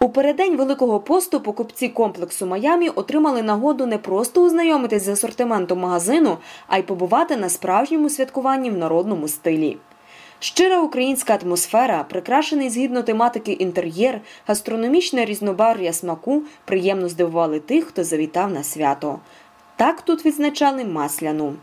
У переддень Великого посту покупці комплексу Майамі отримали нагоду не просто ознайомитись з асортиментом магазину, а й побувати на справжньому святкуванні в народному стилі. Щира українська атмосфера, прикрашений згідно тематики інтер'єр, гастрономічне різнобар'я смаку приємно здивували тих, хто завітав на свято. Так тут відзначали масляну.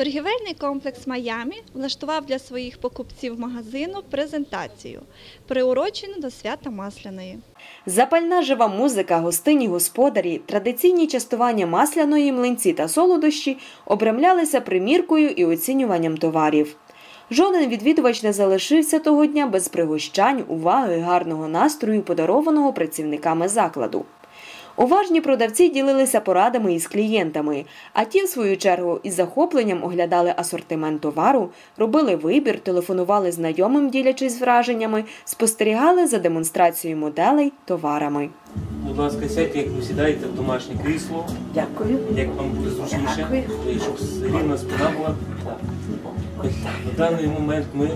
Торгівельний комплекс Майамі влаштував для своїх покупців магазину презентацію, приурочену до свята Масляної. Запальна жива музика, гостинні господарі, традиційні частування масляної млинці та солодощі обрамлялися приміркою і оцінюванням товарів. Жоден відвідувач не залишився того дня без пригощань, уваги гарного настрою, подарованого працівниками закладу. Уважні продавці ділилися порадами із клієнтами, а ті, в свою чергу, із захопленням оглядали асортимент товару, робили вибір, телефонували знайомим, ділячись враженнями, спостерігали за демонстрацією моделей товарами. Будь ласка, сядьте, як ви сідаєте в домашнє крісло, Дякую. як вам буде зручніше, щоб рівна спина була. На даний момент ми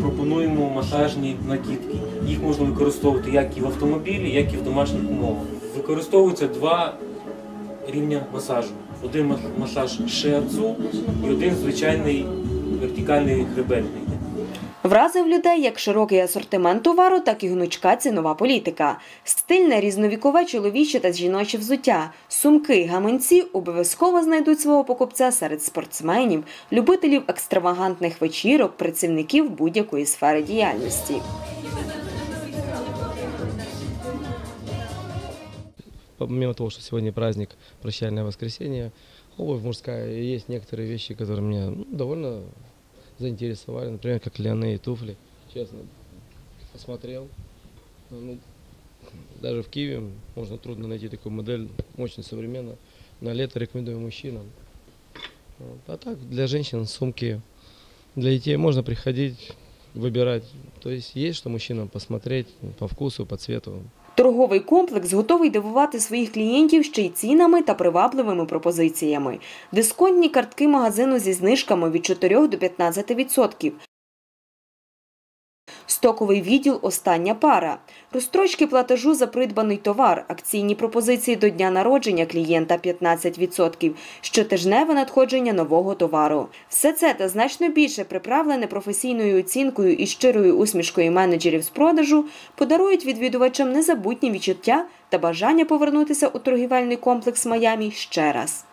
пропонуємо масажні накидки. Їх можна використовувати як і в автомобілі, як і в домашніх умовах. Використовуються два рівня масажу. Один масаж шиацу і один звичайний вертикальний хребетний. Вразив людей як широкий асортимент товару, так і гнучка цінова політика. Стильне різновікове чоловіче та жіноче взуття, сумки, гаманці обов'язково знайдуть свого покупця серед спортсменів, любителів екстравагантних вечірок, працівників будь-якої сфери діяльності. Помимо того, что сегодня праздник прощальное воскресенье, обувь мужская, и есть некоторые вещи, которые меня ну, довольно заинтересовали. Например, как ляные туфли. Честно, посмотрел. Ну, даже в Киеве можно трудно найти такую модель, очень современно. На лето рекомендую мужчинам. Вот. А так, для женщин сумки, для детей можно приходить, выбирать. То есть есть что мужчинам посмотреть по вкусу, по цвету. Торговий комплекс готовий дивувати своїх клієнтів ще й цінами та привабливими пропозиціями. Дисконтні картки магазину зі знижками від 4 до 15%. Стоковий відділ остання пара. Розстрочки платежу за придбаний товар, акційні пропозиції до дня народження клієнта 15%, щотижневе надходження нового товару. Все це та значно більше приправлене професійною оцінкою і щирою усмішкою менеджерів з продажу подарують відвідувачам незабутні відчуття та бажання повернутися у торгівельний комплекс Майамі ще раз.